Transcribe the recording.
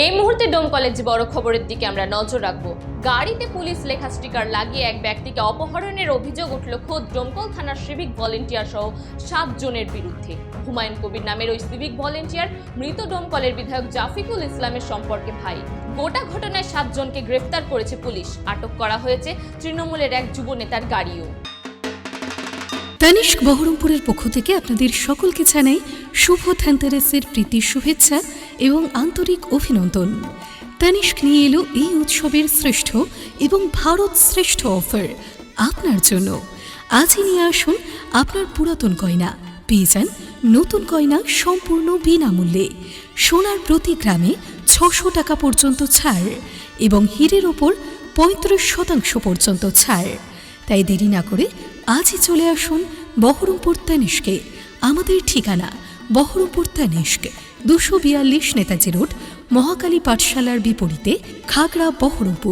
এই মুহূর্তে ডোম কলেজ বড় খবরের দিকে আমরা নজর রাখব। গাড়িতে পুলিশ লেখা স্টিকার লাগিয়ে এক ব্যক্তিকে অপহরণের অভিযোগ উঠল খোদ ডোমকল থানার সিভিক ভলেন্টিয়ার সহ সাত জনের বিরুদ্ধে। হুমায়ুন কবির নামের ওই সিভিক ভলেন্টিয়ার মৃত ডোমকলের বিধায়ক জাফিকুল ইসলামের সম্পর্কে ভাই। গোটা ঘটনায় সাতজনকে গ্রেফতার করেছে পুলিশ। আটক করা হয়েছে তৃণমূলের এক যুব নেতার গাড়িও। তানিষ্ক বহরমপুরের পক্ষ থেকে আপনাদের সকলকে জানাই শুভ ধনতেরাসের প্রীতি শুভেচ্ছা। এবং আন্তরিক অভিনন্দন। তানিষ্ক নিয়ে এলো এই উৎসবের শ্রেষ্ঠ এবং ভারত শ্রেষ্ঠ অফার আপনার জন্য। আজই নিয়ে আসুন আপনার পুরাতন গয়না। পেয়ে যান নতুন গয়না সম্পূর্ণ বিনামূল্যে। সোনার প্রতি গ্রামে ছশো টাকা পর্যন্ত ছাড় এবং হীরের ওপর পঁয়ত্রিশ শতাংশ পর্যন্ত ছাড়। তাই দেরি না করে আজই চলে আসুন বহরমপুর তানিষ্কে আমাদের ঠিকানা বহরমপুর তানিষ্ক দুশো বিয়াল্লিশ নেতাজি রোড মহাকালী পাঠশালার বিপরীতে খাগড়া বহরমপুর।